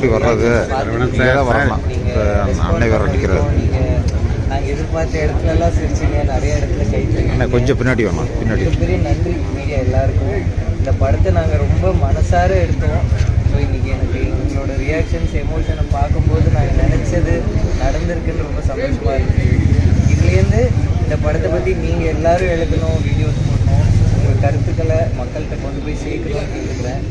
எப்படி வர்றது. வரலாம். அன்னை வர நிற்கிறது நாங்கள் எதிர்பார்த்த இடத்துல எல்லாம் சிரிச்சிங்க நிறைய இடத்துல கை அண்ணா கொஞ்சம் பின்னாடி வேணும் பின்னாடி. நன்றி மீடியா எல்லாருக்கும். இந்த படத்தை நாங்கள் ரொம்ப மனசார எடுத்தோம். ஸோ இன்னைக்கு எனக்கு உங்களோட ரியாக்ஷன்ஸ் எமோஷனை பார்க்கும்போது நாங்கள் நினச்சது நடந்திருக்குன்னு ரொம்ப சந்தோஷமாக இருக்கு. இதுலேருந்து இந்த படத்தை பற்றி நீங்கள் எல்லாரும் எழுதணும் வீடியோஸ் போடணும். உங்கள் கருத்துக்களை மக்கள்கிட்ட கொண்டு போய் சேர்க்கணும்னு கேட்டுக்கிறேன்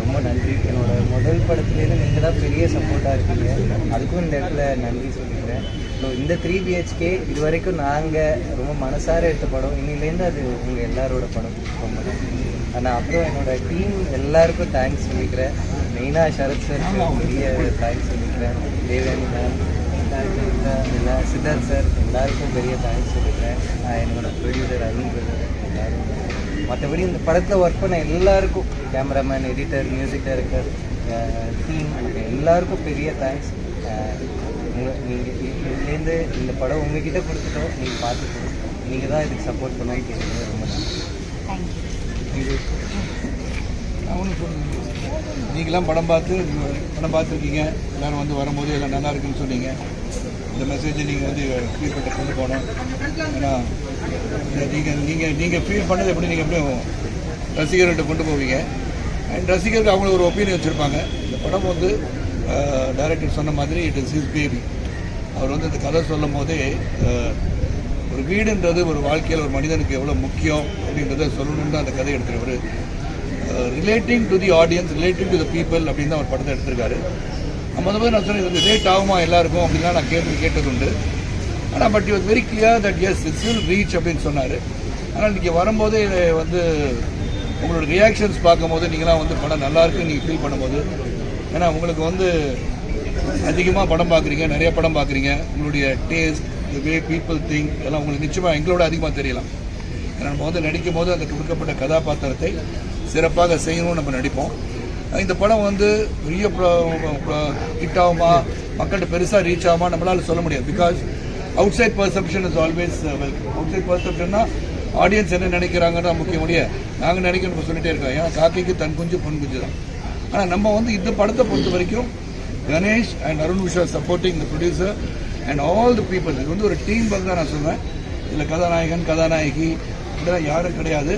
ரொம்ப நன்றி. என்னோட முதல் படத்துலேருந்து நீங்கள் தான் பெரிய சப்போர்ட்டாக இருக்கீங்க. அதுக்கும் இந்த இடத்துல நன்றி சொல்லிக்கிறேன். ஸோ இந்த த்ரீ பிஹெச்கே இது வரைக்கும் நாங்கள் ரொம்ப மனசார எடுத்த படம். இன்னிலேருந்து அது உங்கள் எல்லாரோட படம். ரொம்ப நன்றி. ஆனால் அப்புறம் என்னோட டீம் எல்லாருக்கும் தேங்க்ஸ் சொல்லிக்கிறேன். மெயினாக சரத் சார் பெரிய தேங்க்ஸ் சொல்லிக்கிறேன். தேவயானி மேம் எல்லாம் சித்தார்த் சார் எல்லாருக்கும் பெரிய தேங்க்ஸ் சொல்லிக்கிறேன். நான் என்னோட ப்ரொடியூசர் அருண் பிரதர் எல்லாரும் மற்றபடி இந்த படத்தில் ஒர்க் பண்ண எல்லாருக்கும். Cameraman editor music director team எல்லாருக்கும் பெரிய தேங்க்ஸ் நீங்கள் இதுலேருந்து இந்த படம் உங்ககிட்ட கொடுத்துட்டோம். நீங்கள் பார்த்துக்கணும் நீங்கள் தான் இதுக்கு சப்போர்ட் கேட்குறது ரொம்ப நன்றி. நீங்களாம் படம் பார்த்து படம் பார்த்துருக்கீங்க. எல்லாரும் வந்து வரும்போது எல்லாம் நல்லா இருக்குன்னு சொன்னீங்க. இந்த மெசேஜை நீங்கள் வந்து ஃபீல் பண்ண கொண்டு போகணும். ஏன்னா நீங்கள் நீங்கள் நீங்கள் ஃபீல் பண்ணது எப்படி? நீங்கள் எப்படியும் ரசிகர்கள்ட்ட கொண்டு போவீங்க? அண்ட் ரசிகர்கள் அவங்க ஒரு ஒப்பீனியன் வச்சுருப்பாங்க. இந்த படம் வந்து டைரக்டர் சொன்ன மாதிரி இட் இஸ் ஹிஸ் பேபி அவர் வந்து இந்த கதை சொல்லும் போதே ஒரு வீடுன்றது ஒரு வாழ்க்கையில் ஒரு மனிதனுக்கு எவ்வளோ முக்கியம் அப்படின்றத சொல்லணும்னு தான் அந்த கதை எடுக்கிறவர் relating to the audience relating to the people அப்படின்னு தான் அவர் படத்தை எடுத்திருக்காரு. நம்ம மாதிரி நான் சொன்னேன் இது ரிலேட் ஆகுமா எல்லாருக்கும் அப்படின்லாம் நான் கேட்டு கேட்டது உண்டு ஆனால் பட் இவர் very clear that yes it's will reach அப்படின்னு சொன்னார். ஆனால் இன்றைக்கி வரும்போது வந்து உங்களோட ரியாக்ஷன்ஸ் பார்க்கும்போது நீங்களாம் வந்து படம் நல்லா இருக்குன்னு நீங்கள் ஃபீல் பண்ணும்போது. ஏன்னா உங்களுக்கு வந்து அதிகமாக படம் பார்க்குறீங்க நிறைய படம் பார்க்குறீங்க. உங்களுடைய taste the way people think எல்லாம் உங்களுக்கு நிச்சயமாக எங்களோட அதிகமாக தெரியலாம். ஏன்னா நம்ம வந்து நடிக்கும் போது அந்த கொடுக்கப்பட்ட கதாபாத்திரத்தை சிறப்பாக செய்யணும்னு நம்ம நடிப்போம். இந்த படம் வந்து பெரிய ஹிட் ஆகுமா மக்கள்கிட்ட பெருசாக ரீச் ஆகுமா நம்மளால் சொல்ல முடியாது. Because outside perception is always welcome outside பர்செப்ஷன்னா audience என்ன நினைக்கிறாங்கன்னு தான் முக்கிய நாங்கள் நினைக்கணும் சொல்லிட்டே இருக்கோம். ஏன்னா காக்கைக்கு தன் குஞ்சு பொன் குஞ்சு தான். ஆனால் நம்ம வந்து இந்த படத்தை பொறுத்த வரைக்கும் Ganesh and Arun Visha supporting the producer and all the people இது வந்து ஒரு டீம் ஒர்க் தான் நான் சொல்வேன். இதில் கதாநாயகன் கதாநாயகி இதெல்லாம் யாரும் கிடையாது.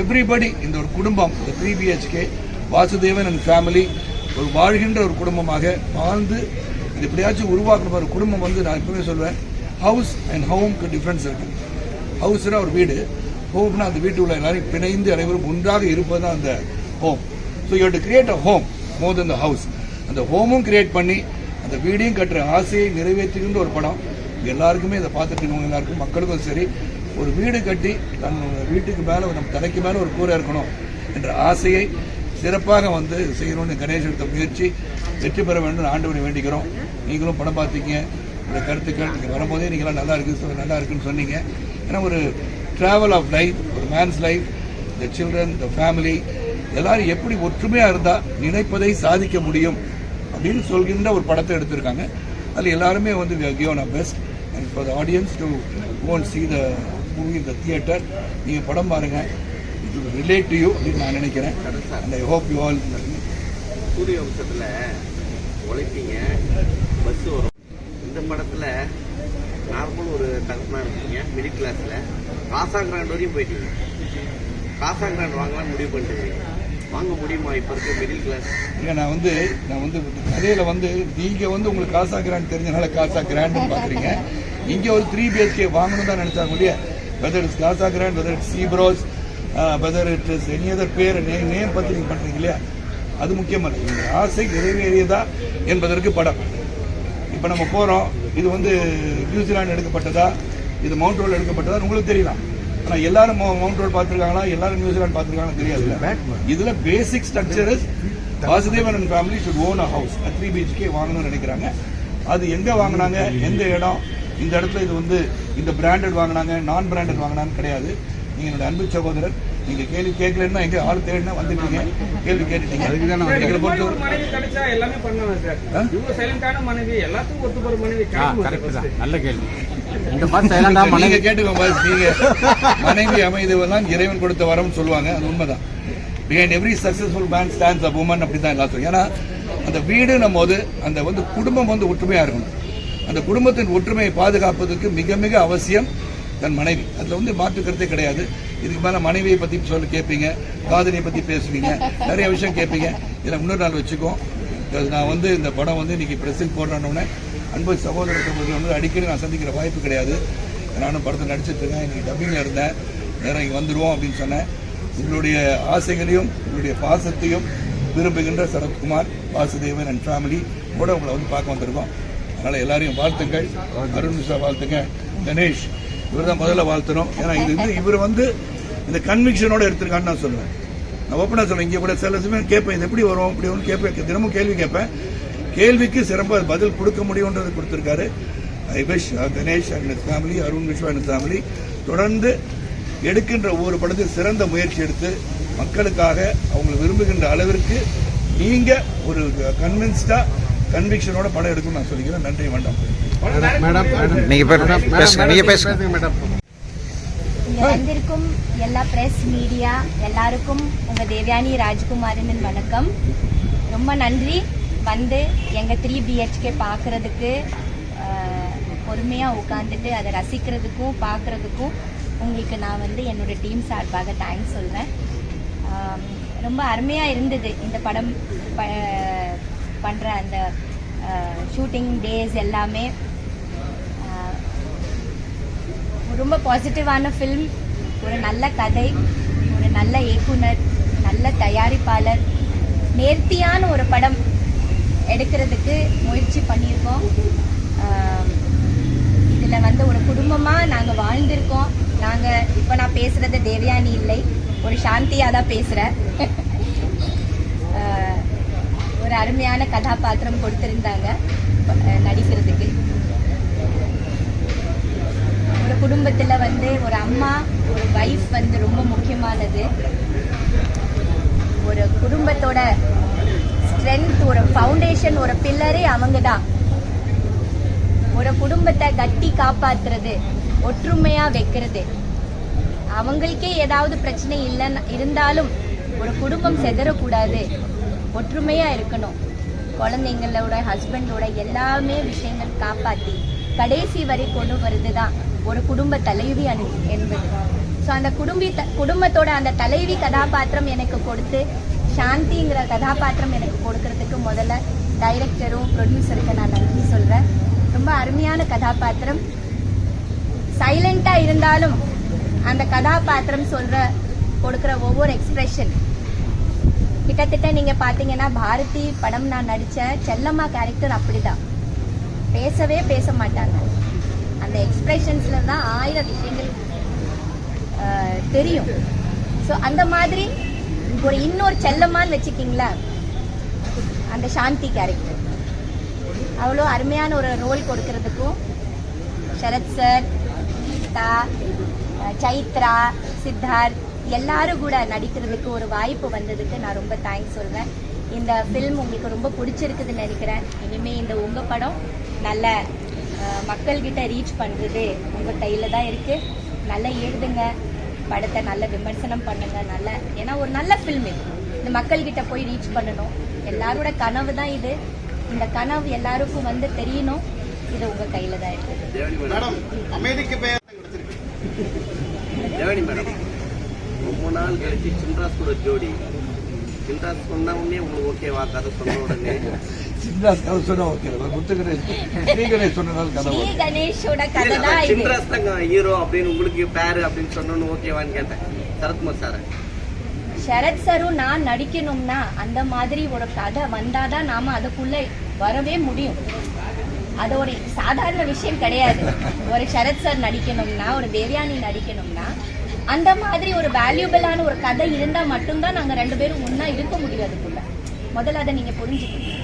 எவ்ரிபடி இந்த ஒரு குடும்பம் இந்த three BHK Vasudevan and family ஒரு வாழ்கின்ற ஒரு குடும்பமாக வாழ்ந்து இது எப்படியாச்சும் உருவாக்கணும் ஒரு குடும்பம் வந்து நான் எப்பவுமே சொல்வேன். ஹவுஸ் அண்ட் ஹோம்க்கு டிஃப்ரென்ஸ் இருக்குது ஹவுஸ்னா ஒரு வீடு. ஹோம்னா அந்த வீட்டு உள்ள எல்லாரும் பிணைந்து அனைவரும் ஒன்றாக இருப்பது தான் அந்த home so you to create a home more then the house அந்த ஹோமும் கிரியேட் பண்ணி அந்த வீடையும் கட்டுற ஆசையை நிறைவேற்றுகின்ற ஒரு படம். எல்லாருக்குமே இதை பார்த்துட்டு இருக்கவங்க எல்லாருக்கும் மக்களுக்கும் சரி. ஒரு வீடு கட்டி தன் வீட்டுக்கு மேலே நம்ம தலைக்கு மேலே ஒரு கூரை இருக்கணும் என்ற ஆசையை சிறப்பாக வந்து செய்யணும்னு கணேஷ் எடுத்த முயற்சி. வெற்றி பெற வேண்டும் ஆண்டவனை வேண்டிக்கிறோம். நீங்களும் படம் பார்த்தீங்க இந்த கருத்துக்கள் நீங்கள் வரும்போதே நீங்களாம் நல்லா இருக்கு நல்லா இருக்குன்னு சொன்னீங்க. ஏன்னா ஒரு ட்ராவல் ஆஃப் லைஃப் ஒரு man's life the children the family எல்லாரும் எப்படி ஒற்றுமையாக இருந்தால் நினைப்பதை சாதிக்க முடியும் அப்படின்னு சொல்கின்ற ஒரு படத்தை எடுத்திருக்காங்க. அதில் எல்லாருமே வந்து given a best and for the audience to own see the movie the theatre நீங்கள் படம் பாருங்கள் இட் ரிலேட் டு யூ அப்படின்னு நான் நினைக்கிறேன். And I hope you all சூரிய வம்சத்தில் உழைப்பீங்க. பஸ் வரும். இந்த படத்தில் நார்மல் ஒரு தகப்பனாக இருக்கீங்க மிடில் கிளாஸில் காசா கிராண்ட் வரையும் போயிட்டீங்க. காசா கிராண்ட் வாங்கலாம் முடிவு பண்ணிட்டு வாங்க முடியுமா இப்போ இருக்க மிடில் கிளாஸ் இல்லை நான் வந்து நான் வந்து கதையில் வந்து நீங்கள் வந்து உங்களுக்கு காசா கிராண்ட் தெரிஞ்சனால காசா கிராண்டுன்னு பார்க்குறீங்க இங்கே ஒரு த்ரீ பிஹெச்கே வாங்கணும் தான் நினச்சாங்க இல்லையா whether it's Casagrand whether it's CeeBros whether it is any other பேர் நேம் நேம் பற்றி நீங்கள் பண்ணுறீங்க இல்லையா? அது முக்கியமாக இந்த ஆசை நிறைவேறியதா என்பதற்கு படம். இப்போ நம்ம போகிறோம் இது வந்து நியூசிலாந்து எடுக்கப்பட்டதா? இது மவுண்ட் ரோல் எடுக்கப்பட்டதா? உங்களுக்கு தெரியலாம். ஆனால் எல்லாரும் மவுண்ட் ரோல் பார்த்துருக்காங்களா? எல்லாரும் நியூசிலாந்து பார்த்துருக்காங்களா தெரியாது. இதில் basic structure Vasudevan and family should own a house three BHK வாங்கணும்னு நினைக்கிறாங்க. அது எங்கே வாங்கினாங்க? எந்த இடம்? இந்த இடத்துல இது வந்து இந்த பிராண்டட் வாங்கினாங்க நான் பிராண்டட் வாங்கினான்னு கிடையாது. நீங்கள் என்னோட அன்பு சகோதரர் நீங்கள் கேள்வி கேட்கலன்னா எங்கே ஆள் தேடினா வந்துட்டீங்க. கேள்வி கேட்டுட்டீங்க. எங்களை பொறுத்த ஒரு மனைவி கிடைச்சா எல்லாமே பண்ணலாம் சார்? இவங்க சைலண்டான மனைவி எல்லாத்துக்கும் ஒத்து போற மனைவி கரெக்ட் தான். நல்ல கேள்வி. இந்த மாதிரி சைலண்டா நீங்க மனைவி கேட்டுக்கோங்க பாஸ். நீங்க மனைவி அமைதுவெல்லாம் இறைவன் கொடுத்த வரம்னு சொல்லுவாங்க. அது உண்மைதான். Behind every successful man stands a woman அப்படி தான் எல்லாத்தையும் ஏன்னா அந்த வீடுன்னும் போது அந்த வந்து குடும்பம் வந்து ஒற்றுமையாக இருக்கணும். அந்த குடும்பத்தின் ஒற்றுமையை பாதுகாப்பதற்கு மிக மிக அவசியம் தன் மனைவி. அதில் வந்து மாற்று கருத்தே கிடையாது. இதுக்கு மேலே மனைவியை பற்றி சொல்ல கேட்பீங்க காதலியை பற்றி பேசுவீங்க நிறைய விஷயம் கேட்பீங்க இதில் இன்னொரு நாள் வச்சுக்கோ. நான் வந்து இந்த படம் வந்து இன்னைக்கு பிரசில் போடுறோன்னே அன்பு சகோதர சகோதரி வந்து அடிக்கடி நான் சந்திக்கிற வாய்ப்பு கிடையாது. நானும் படத்தில் நடிச்சிட்டு இருக்கேன் இன்னைக்கு டப்பிங்கில் இருந்தேன். நேரம் இங்கே வந்துடுவோம் அப்படின்னு சொன்னேன். உங்களுடைய ஆசைகளையும் உங்களுடைய பாசத்தையும் விரும்புகின்ற சரத்குமார் வாசுதேவன் அண்ட் ஃபேமிலி கூட உங்களை வந்து பார்க்க வந்திருக்கோம். அதனால் எல்லாரையும் வாழ்த்துங்கள். அருண் மிஸ்ரா வாழ்த்துங்க. கணேஷ் இவர் தான் முதல்ல வாழ்த்தணும். ஏன்னா இது வந்து இவர் வந்து இந்த கன்விக்ஷனோட எடுத்திருக்கான்னு நான் சொல்லுவேன். நான் ஓப்பனாக சொல்லுவேன். இங்கே கூட சில சமயம் கேட்பேன் இது எப்படி வரும்? இப்படி ஒன்று கேட்பேன். தினமும் கேள்வி கேட்பேன். கேள்விக்கு சிறப்பாக பதில் கொடுக்க முடியுன்றது கொடுத்துருக்காரு. I wish Ganesh and family Arun Viswa and family தொடர்ந்து எடுக்கின்ற ஒவ்வொரு படத்தில் சிறந்த முயற்சி எடுத்து மக்களுக்காக அவங்க விரும்புகின்ற அளவிற்கு நீங்கள் ஒரு uh, கன்வின்ஸ்டாக கன்விக்ஷனோட படம் எடுக்கணும்னு நான் சொல்லிக்கிறேன். நன்றி வேண்டாம் மேடம் மேடம் நீங்க பே- பேசுங்க. நீங்க பேசுங்க. மேடம். இங்க வந்திருக்கும் எல்லா பிரஸ் மீடியா எல்லாருக்கும் உங்க தேவயானி ராஜ்குமாரின் வணக்கம். ரொம்ப நன்றி. வந்து எங்க த்ரீ பிஹெச்கே பார்க்கறதுக்கு பொறுமையா உட்காந்துட்டு அதை ரசிக்கிறதுக்கும் பார்க்கறதுக்கும் உங்களுக்கு நான் வந்து என்னோட டீம் சார்பாக தேங்க்ஸ் சொல்றேன். ஆம், ரொம்ப அருமையா இருந்தது இந்த படம் பண்ணுற அந்த ஷூட்டிங் டேஸ் எல்லாமே ரொம்ப பாசிட்டிவான ஃபில்ம் ஒரு நல்ல கதை ஒரு நல்ல இயக்குனர் நல்ல தயாரிப்பாளர் நேர்த்தியான ஒரு படம் எடுக்கிறதுக்கு முயற்சி பண்ணியிருக்கோம். இதில் வந்து ஒரு குடும்பமாக நாங்கள் வாழ்ந்திருக்கோம். நாங்கள் இப்போ நான் பேசுகிறது தேவயானி இல்லை. ஒரு சாந்தியாக தான் பேசுகிறேன் அருமையான கதாபாத்திரம் கொடுத்திருந்தாங்க நடிக்கிறதுக்கு. ஒரு குடும்பத்துல வந்து ஒரு அம்மா ஒரு வைஃப் வந்து ரொம்ப முக்கியமானது. ஒரு குடும்பத்தோட ஸ்ட்ரென்த் ஒரு ஃபவுண்டேஷன் ஒரு பில்லரே அவங்க தான் ஒரு குடும்பத்தை கட்டி காப்பாத்துறது ஒற்றுமையா வைக்கிறது. அவங்களுக்கே ஏதாவது பிரச்சனை இல்லைன்னு இருந்தாலும் ஒரு குடும்பம் செதறக்கூடாது. ஒற்றுமையாக இருக்கணும். குழந்தைங்களோட ஹஸ்பண்டோட எல்லாமே விஷயங்கள் காப்பாற்றி கடைசி வரை கொண்டு வருது தான் ஒரு குடும்ப தலைவி அனு- என்பது. ஸோ அந்த குடும்பி த- குடும்பத்தோட அந்த தலைவி கதாபாத்திரம் எனக்கு கொடுத்து சாந்திங்கிற கதாபாத்திரம் எனக்கு கொடுக்கறதுக்கு முதல்ல டைரக்டரும் ப்ரொடியூசருக்கு நான் நன்றி சொல்கிறேன் ரொம்ப அருமையான கதாபாத்திரம். சைலண்ட்டாக இருந்தாலும் அந்த கதாபாத்திரம் சொல்கிற கொடுக்குற ஒவ்வொரு எக்ஸ்பிரஷன் கிட்டத்தட்ட நீங்க பாத்தீங்கன்னா பாரதி படம் நான் நடிச்ச செல்லம்மா கேரக்டர் அப்படிதான். பேசவே பேச மாட்டாங்க. அந்த எக்ஸ்பிரஷன்ஸ்ல தான் ஆயிரம் விஷயங்கள் தெரியும். ஸோ அந்த மாதிரி ஒரு இன்னொரு செல்லம்மான்னு வச்சுக்கிங்களேன். அந்த சாந்தி கேரக்டர் அவ்வளோ அருமையான ஒரு ரோல் கொடுக்கறதுக்கும் சரத் சார் கீதா சைத்ரா சித்தார்த் எல்லாரும் கூட நடிக்கிறதுக்கு ஒரு வாய்ப்பு வந்ததுக்கு நான் ரொம்ப தேங்க்ஸ் சொல்றேன் இந்த ஃபில்ம் உங்களுக்கு ரொம்ப பிடிச்சிருக்குதுன்னு நினைக்கிறேன். இனிமே இந்த உங்க படம் நல்ல மக்கள்கிட்ட ரீச் பண்றது உங்க கையில தான் இருக்கு. நல்லா எழுதுங்க. படத்தை நல்ல விமர்சனம் பண்ணுங்க. நல்ல ஏன்னா ஒரு நல்ல ஃபில்ம் இது. இந்த மக்கள்கிட்ட போய் ரீச் பண்ணணும். எல்லாரோட கனவு தான் இது. இந்த கனவு எல்லாருக்கும் வந்து தெரியணும். இது உங்க கையில தான் இருக்கு தேவனி மேடம் தேவனி மேடம் ரொம்ப நாள் கழிச்சு சின்ராஸ் கூட ஜோடி. சின்ராஸ் சொன்ன உடனே உங்களுக்கு ஓகேவா கதை சொன்ன உடனே. சிந்தாஸ் கதை சொன்னா ஓகே முத்துகணேஷ் ஸ்ரீகணேஷ் சொன்னதால் கதை ஸ்ரீ ஓகே கணேஷோட கதை தான் சின்ராஸ் தாங்க ஹீரோ அப்படின்னு உங்களுக்கு பேரு அப்படின்னு சொன்னோன்னு ஓகேவான்னு கேட்டேன். சரத்குமார் சார் சரத் சரும் நான் நடிக்கணும்னா அந்த மாதிரி ஒரு கதை வந்தாதான் நாம அதுக்குள்ள வரவே முடியும். அது ஒரு சாதாரண விஷயம் கிடையாது. ஒரு சரத் சார் நடிக்கணும்னா ஒரு தேவயானி நடிக்கணும்னா அந்த மாதிரி ஒரு வேல்யூபிளான ஒரு கதை இருந்தா மட்டும்தான் நாங்க ரெண்டு பேரும் ஒன்றா இருக்க முடியும் அதுக்குள்ள. முதல்ல அதை நீங்க புரிஞ்சுக்கணும்.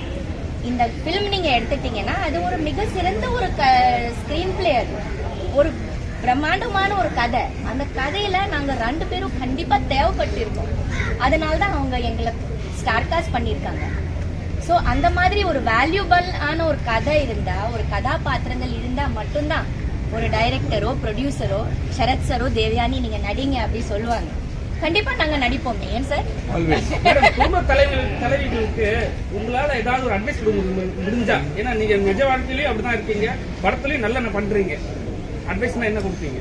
இந்த ஃபிலிம் நீங்க எடுத்துட்டீங்கன்னா அது ஒரு மிக சிறந்த ஒரு ஸ்கிரீன் பிளே அது. ஒரு பிரம்மாண்டமான ஒரு கதை. அந்த கதையில நாங்க ரெண்டு பேரும் கண்டிப்பா தேவைப்பட்டிருக்கோம். அதனால தான் அவங்க எங்களை ஸ்டார் காஸ்ட் பண்ணியிருக்காங்க. ஸோ அந்த மாதிரி ஒரு வேல்யூபிள் ஆன ஒரு கதை இருந்தா ஒரு கதாபாத்திரங்கள் இருந்தா மட்டும்தான் ஒரு டைரக்டரோ ப்ரொடியூசரோ சரத் சரோ தேவயானி நீங்க நடிங்க அப்படி சொல்லுவாங்க. கண்டிப்பா நாங்க நடிப்போமே ஏன் சார் குடும்ப தலைவர் தலைவிகளுக்கு உங்களால ஏதாவது ஒரு அட்வைஸ் முடிஞ்சா? ஏன்னா நீங்க நிஜ வாழ்க்கையிலயும் அப்படிதான் இருக்கீங்க படத்துலயும் நல்லா பண்றீங்க. அட்வைஸ்னா என்ன கொடுப்பீங்க?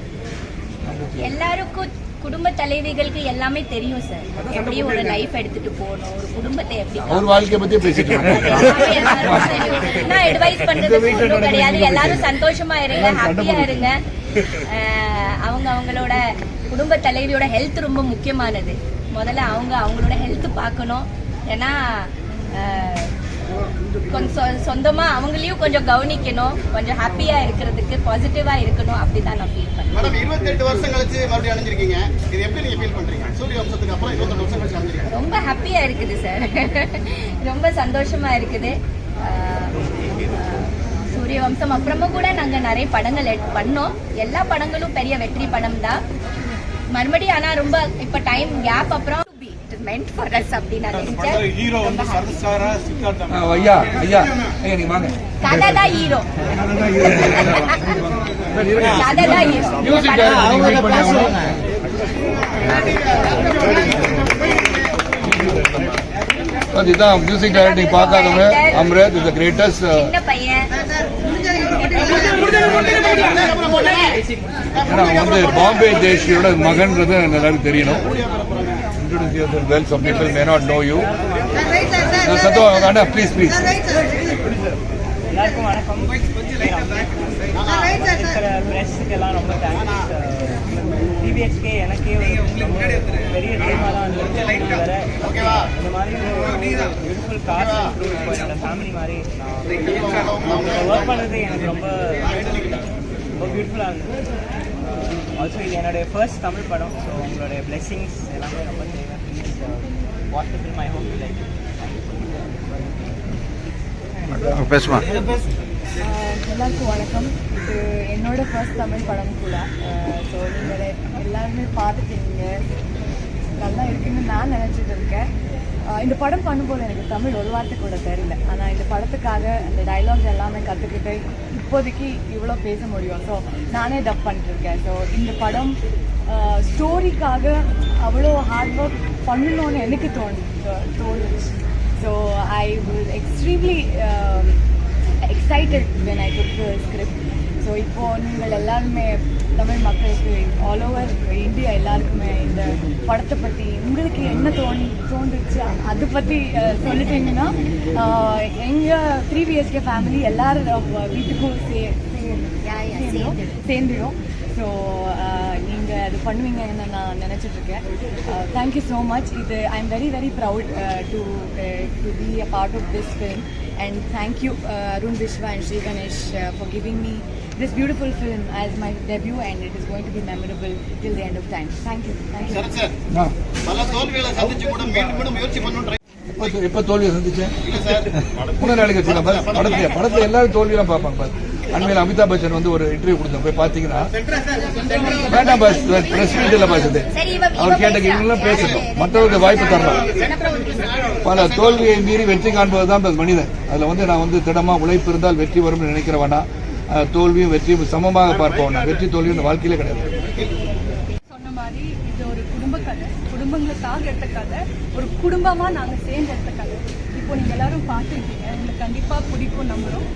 எல்லாருக்கும் குடும்ப தலைவிகளுக்கு எல்லாமே தெரியும் சார் எப்படி ஒரு லைஃப் எடுத்துட்டு போகணும் ஒரு குடும்பத்தை எப்படி அவர் வாழ்க்கையை பத்தி பேசிட்டு. நான் அட்வைஸ் பண்றது ஒன்றும் கிடையாது. எல்லாரும் சந்தோஷமா இருங்க ஹாப்பியா இருங்க. அவங்க அவங்களோட குடும்ப தலைவியோட ஹெல்த் ரொம்ப முக்கியமானது. முதல்ல அவங்க அவங்களோட ஹெல்த் பார்க்கணும். ஏன்னா கொஞ்சம் சொந்தமா அவங்களையும் கொஞ்சம் கவனிக்கணும். கொஞ்சம் ஹாப்பியா இருக்கிறதுக்கு பாசிட்டிவா இருக்கணும் அப்படிதான் நான் ஃபீல் பண்ணேன் மேடம் இருபத்தெட்டு வருஷம் கழிச்சு மறுபடியும் அணிஞ்சிருக்கீங்க. இது எப்படி நீங்க ஃபீல் பண்றீங்க? சூரிய வம்சத்துக்கு அப்புறம் இருபத்தெட்டு வருஷம் கழிச்சு அணிஞ்சிருக்கீங்க. ரொம்ப ஹாப்பியா இருக்குது சார் ரொம்ப சந்தோஷமா இருக்குது. சூரிய வம்சம் அப்புறமா கூட நாங்க நிறைய படங்கள் பண்ணோம். எல்லா படங்களும் பெரிய வெற்றி படம் தான் மறுபடியும் ஆனா ரொம்ப இப்ப டைம் கேப் அப்புறம் மென்ட் ஃபார் அஸ் அப்படின்னு நான் நினைச்சேன் ஹீரோ வந்து ஐயா ஐயா. ஐயா நீங்க வாங்க. கதை தான் ஹீரோ கதை தான் ஹீரோ மியூசிக் டைரக்டிங் பார்க்காதவங்க. அம்ரத் இஸ் த கிரேட்டஸ்ட் ஏன்னா வந்து பாம்பே தேஷியோட மகன்றது எல்லாருக்கும் தெரியணும். Introduce your well some people may not know you சத்தோ அண்ணா ப்ளீஸ் ப்ளீஸ் எல்லாருக்கும் வணக்கம் இருக்கிற ப்ரெஸ்ஸுக்கெல்லாம் ரொம்ப தேங்க்ஸ் டிபிஎஸ்கே எனக்கே பெரிய தான் வேற இந்த மாதிரி பியூட்டிஃபுல் இப்போ என்னோட ஃபேமிலி மாதிரி நான் ஒர்க் பண்ணது எனக்கு ரொம்ப ரொம்ப பியூட்டிஃபுல்லாக இருந்தது ஆல்சோ இது என்னுடைய ஃபர்ஸ்ட் தமிழ் படம் ஸோ உங்களுடைய பிளெஸிங்ஸ் எல்லாமே ரொம்ப தேவை. Please watch the film I hope you like பேசுமா எல்லாருக்கும் வணக்கம். இது என்னோட ஃபர்ஸ்ட் தமிழ் படம் கூட. ஸோ நீங்கள் எல்லாருமே பார்த்துட்டீங்க. நல்லா இருக்குன்னு நான் நினச்சிட்டு இருக்கேன். இந்த படம் பண்ணும்போது எனக்கு தமிழ் ஒரு வார்த்தை கூட தெரியல. ஆனால் இந்த படத்துக்காக அந்த டைலாக்ஸ் எல்லாமே கற்றுக்கிட்டு இப்போதைக்கு இவ்வளோ பேச முடியும். ஸோ நானே டப் பண்ணிட்டுருக்கேன். ஸோ இந்த படம் ஸ்டோரிக்காக அவ்வளோ ஹார்ட் ஒர்க் பண்ணணும்னு எனக்கு தோணு தோணுச்சு. So I will extremely excited when I took script so இப்போது நீங்கள் எல்லாருமே தமிழ் மக்களுக்கு ஆல் ஓவர் இந்தியா எல்லாருக்குமே இந்த படத்தை பற்றி உங்களுக்கு என்ன தோணி தோன்றுச்சு? அதை பற்றி சொல்லிட்டீங்கன்னா எங்கள் த்ரீ பிஹெச்கே ஃபேமிலி எல்லாரும் வீட்டுக்கும் சே சேர்ந்துடும். ஸோ நீங்கள் அது பண்ணுவீங்கன்னு நான் நினச்சிட்டு இருக்கேன். தேங்க்யூ ஸோ மச் இது I am very very proud to to be a part of this film and thank you Arun Viswa and Sri Ganesh for giving me beautiful film as my debut and it is going to be memorable till the end of time thank you thank you Sarath sir பல தோல்விகளை சந்திச்சு கூட மீண்டும் மீண்டும் முயற்சி try- எப்ப தோல்வியை சந்திச்சேன் இல்ல சார் முன்னாடி நாளைக்கு வச்சுக்கலாம். படத்துல படத்துல எல்லாரும் தோல்வியெல்லாம் பார்ப்பாங்க பாரு அண்மையில் அமிதாப் பச்சன் வந்து ஒரு இன்டர்வியூ கொடுத்தோம் போய் பார்த்தீங்கன்னா வேண்டாம் பாஸ் பிரஸ் மீட்டில் பாஸ் அவர் கேட்ட இவங்கெல்லாம் பேசட்டும் மற்றவருக்கு வாய்ப்பு தரலாம் பல தோல்வியை மீறி வெற்றி காண்பது தான் மனிதன் அதில் வந்து நான் வந்து திடமா உழைப்பு இருந்தால் வெற்றி வரும்னு நினைக்கிற வேண்டாம் அஹ் தோல்வியும் வெற்றியும் சமமாக பார்ப்போம். நான் வெற்றி தோல்வியும் இந்த வாழ்க்கையிலே கிடையாது. சொன்ன மாதிரி இது ஒரு குடும்ப கதை. குடும்பங்களுக்காக எடுத்த கதை. ஒரு குடும்பமாக நாங்கள் சேர்ந்து எடுத்த கதை. இப்போ நீங்கள் எல்லாரும் பார்த்துருக்கீங்க. உங்களுக்கு கண்டிப்பாக பிடிக்கும் நம்புகிறோம்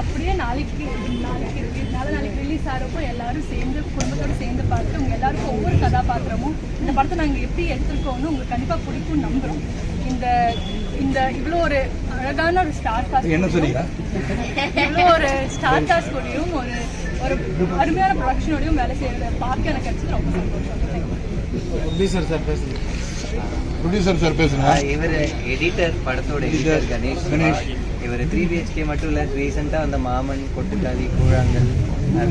அப்படியே நாளைக்கு நாளைக்கு நாளை நாளைக்கு ரிலீஸ் ஆகிறப்போ எல்லாரும் சேர்ந்து குடும்பத்தோடு சேர்ந்து பார்த்து உங்கள் எல்லாருக்கும் ஒவ்வொரு கதாபாத்திரமும் இந்த படத்தை நாங்கள் எப்படி எடுத்திருக்கோம்னு உங்களுக்கு கண்டிப்பாக பிடிக்கும் நம்புகிறோம் இந்த இந்த இவ்வளோ ஒரு அழகான ஒரு ஸ்டார் காஸ்ட் என்ன சொன்னீங்க? இவ்வளோ ஒரு ஸ்டார் காஸ்ட் கூடயும் ஒரு ஒரு அருமையான ப்ரொடக்ஷனோடையும் வேலை செய்யறத பார்க்க எனக்கு கிடைச்சது ரொம்ப சந்தோஷம். சார் சார் பேசுங்க. ப்ரொடியூசர் சார் பேசுங்க. இவர் எடிட்டர் படத்தோட எடிட்டர் கணேஷ். கணேஷ். இவர் த்ரீ பிஹெச்கே மட்டும் இல்லை ரீசெண்டாக வந்த மாமன் கொட்டுக்காளி கூழாங்கல்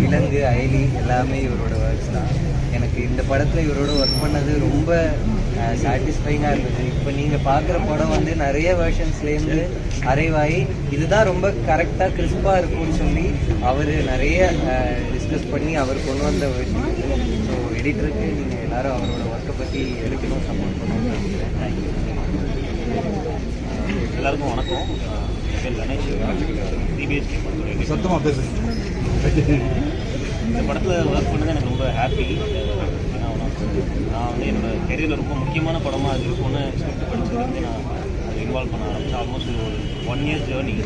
விலங்கு அயலி எல்லாமே இவரோட ஒர்க்ஸ் தான். எனக்கு இந்த படத்தில் இவரோட ஒர்க் பண்ணது ரொம்ப சாட்டிஸ்ஃபைங்காக இருந்தது. இப்போ நீங்கள் பார்க்குற படம் வந்து நிறைய வெர்ஷன்ஸ்லேருந்து அரைவாகி இதுதான் ரொம்ப கரெக்டாக கிறிஸ்பாக இருக்கும்னு சொல்லி அவர் நிறைய டிஸ்கஸ் பண்ணி அவர் கொண்டு வந்த வெர்ஷன் ஸோ எடிட்டருக்கு நீங்கள் எல்லாரும் அவரோட ஒர்க்கை பற்றி எடுக்கணும் சப்போர்ட் பண்ணணும். தேங்க்யூ எல்லாருக்கும் வணக்கம். என் பேர் கணேஷ் டிபிஎஸ்கே படத்தோட சத்தமா பேசுங்க. இந்த படத்தில் ஒர்க் பண்ணது எனக்கு ரொம்ப ஹாப்பி நான் வந்து என்னோட கெரியரில் ரொம்ப முக்கியமான படமாக அது இருக்கும்னு ஸ்கிரிப்ட் படிச்சதுலேருந்து நான் அதை இன்வால்வ் பண்ண ஆரம்பிச்சேன். ஆல்மோஸ்ட் ஒரு ஒன் இயர் ஜேர்னி இது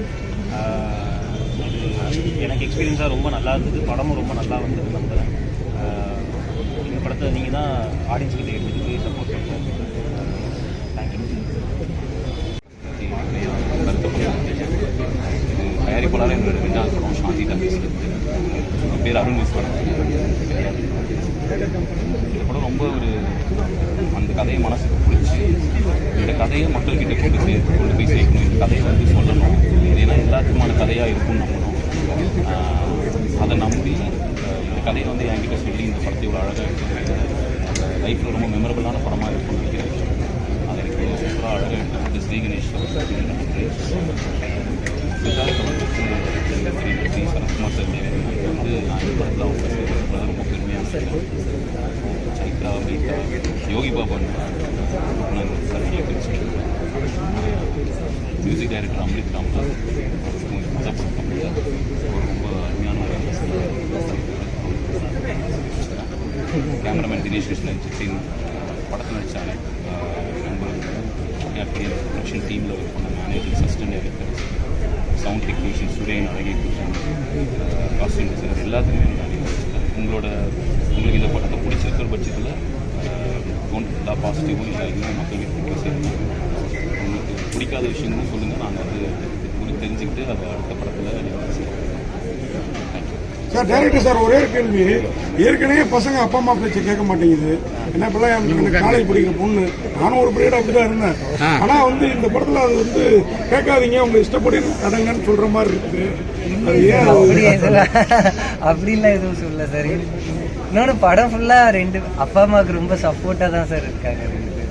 எனக்கு எக்ஸ்பீரியன்ஸாக ரொம்ப நல்லா இருந்தது. படமும் ரொம்ப நல்லா வந்தது. நம்புகிறேன் இந்த படத்தை நீங்கள் தான் ஆடியன்ஸ் கிட்ட எடுத்துகிட்டு போய் சப்போர்ட் பண்ணுறேன் தேங்க்யூ தயாரிப்பாளர் என்னோட ரெண்டாவது படம் சாந்தி தான் பேசுகிறது பேர் அருண் விஸ்வநாத் இந்த படம் ரொம்ப ஒரு அந்த கதையை மனசுக்கு பிடிச்சி இந்த கதையை மக்கள்கிட்ட கொண்டு போய் கொண்டு போய் சேர்க்கணும். இந்த கதையை வந்து சொல்லணும். இது ஏன்னா எல்லாத்துக்குமான கதையாக இருக்கும்னு நம்பணும். அதை நம்பி இந்த கதையை வந்து என்கிட்ட சொல்லி இந்த படத்தை இவ்வளோ அழகாக எடுத்துருக்காங்க. லைஃப்பில் ரொம்ப மெமரபுளான படமாக இருக்கும்னு நினைக்கிறேன். அது எனக்கு சூப்பராக அழகாக எடுத்து ஸ்ரீ கணேஷ் யோகி பாபா நான் சர்டிஃபிகேட் பிரிச்சுட்டு மியூசிக் டைரக்டர் அம்ரித் ராம்தாஸ் ஒரு ரொம்ப அருமையான கேமராமேன் தினேஷ் கிருஷ்ணன் சித்தின் படத்தில் நடித்தாங்க நண்பர் ப்ரொடக்ஷன் டீமில் ஒர்க் பண்ண manager assistant director sound technician Suren அழகிய கிருஷ்ணன் காஸ்டியூம் டிசைனர் எல்லாத்துக்குமே நான் உங்களோட உங்களுக்கு இந்த படத்தை பிடிச்சிருக்கிற பட்சத்தில் எல்லா பாசிட்டிவும் எல்லா மக்களுக்கு போய் சேர்க்கணும். உங்களுக்கு பிடிக்காத விஷயங்களும் சொல்லுங்கள் நாங்கள் வந்து குறித்து தெரிஞ்சுக்கிட்டு அதை அடுத்த படத்தில் சார் டைரக்டர் சார் ஒரே கேள்வி. ஏற்கனவே பசங்க அப்பா அம்மா பேச்சை கேட்க மாட்டேங்குது. என்ன இப்பெல்லாம் எனக்கு காலேஜ் படிக்கிற பொண்ணு. நானும் ஒரு பீரியட் அப்படிதான் இருந்தேன். ஆனா வந்து இந்த படத்துல அது வந்து கேட்காதீங்க உங்க இஷ்டப்படி நடங்கன்னு சொல்ற மாதிரி அப்படி எதுவும் அப்படிலாம் எதுவும் சொல்ல சார். இன்னொன்று படம் ஃபுல்லாக ரெண்டு அப்பா அம்மாவுக்கு ரொம்ப சப்போர்ட்டாக தான் சார் இருக்காங்க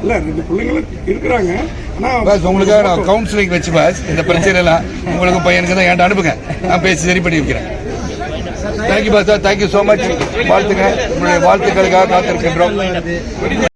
இல்ல ரெண்டு பிள்ளைங்களும் இருக்கிறாங்க. ஆனா பாஸ் உங்களுக்காக நான் கவுன்சிலிங் வச்சு பாஸ். இந்த பிரச்சனை எல்லாம் உங்களுக்கு பையனுக்கு தான் என்கிட்ட அனுப்புங்க. நான் பேசி சரி பண்ணி வைக்கிறேன். Thank you boss sir thank you so much வாழ்த்துங்க உங்களுடைய வாழ்த்துக்களுக்காக காத்திருக்கின்றோம்